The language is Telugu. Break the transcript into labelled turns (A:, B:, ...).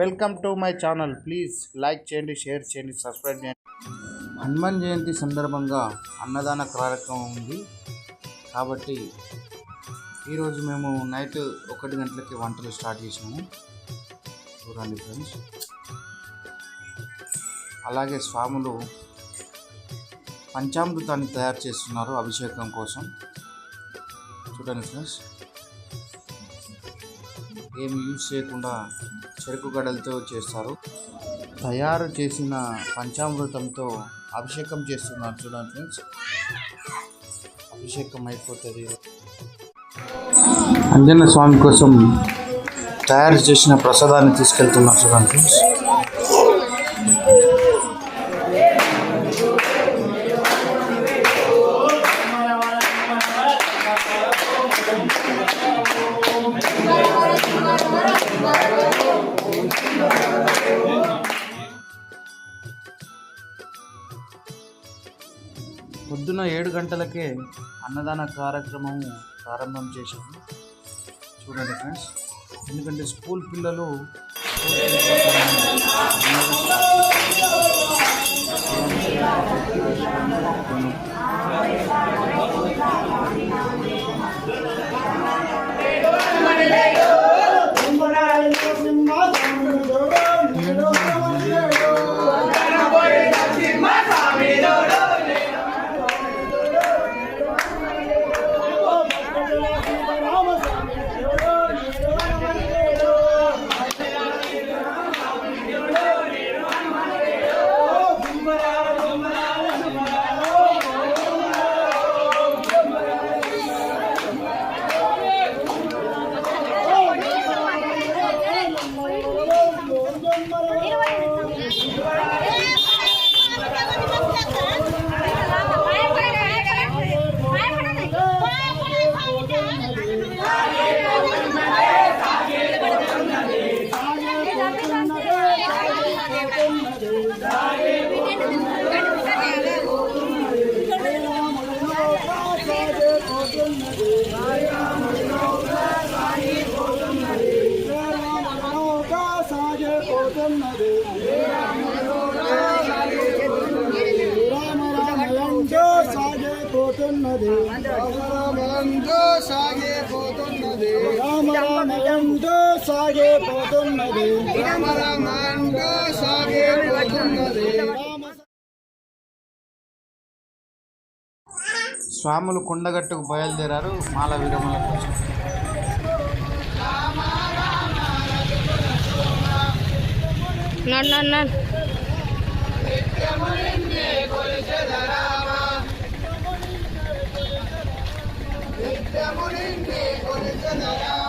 A: Welcome to my channel. Please like చేయండి షేర్ చేయండి సబ్స్క్రైబ్ చేయండి. హనుమాన్ జయంతి సందర్భంగా అన్నదాన కార్యక్రమం ఉంది. కాబట్టి ఈరోజు మేము నైట్ ఒకటి గంటలకి వంటలు స్టార్ట్ చేసినాము. చూడండి ఫ్రెండ్స్. అలాగే స్వాములు పంచామృతాన్ని తయారు చేస్తున్నారు అభిషేకం కోసం. చూడండి ఫ్రెండ్స్. ఏమి యూజ్ చేయకుండా చెరుకు గడలతో చేస్తారు. తయారు చేసిన పంచామృతంతో అభిషేకం చేస్తున్నారు చూడండి ఫ్రెండ్స్. అభిషేకం అయిపోతుంది. అంజన్న స్వామి కోసం తయారు చేసిన ప్రసాదాన్ని తీసుకెళ్తున్నారు చూడండి ఫ్రెండ్స్. పొద్దున ఏడు గంటలకే అన్నదాన కార్యక్రమము ప్రారంభం చేశాము. చూడండి ఫ్రెండ్స్ ఎందుకంటే స్కూల్ పిల్లలు
B: సాగిపోతున్నది రామరామయంతో సాగిపోతున్నది రామరామయంతో సాగిపోతున్నది రామరామయంతో సాగే పోతున్నది
A: స్వాములు కొండగట్టుకు బయలుదేరారు మాల విరమల కోసం
C: నన్ను నన్ను যেমন ইন্দ্রে করেছে দয়া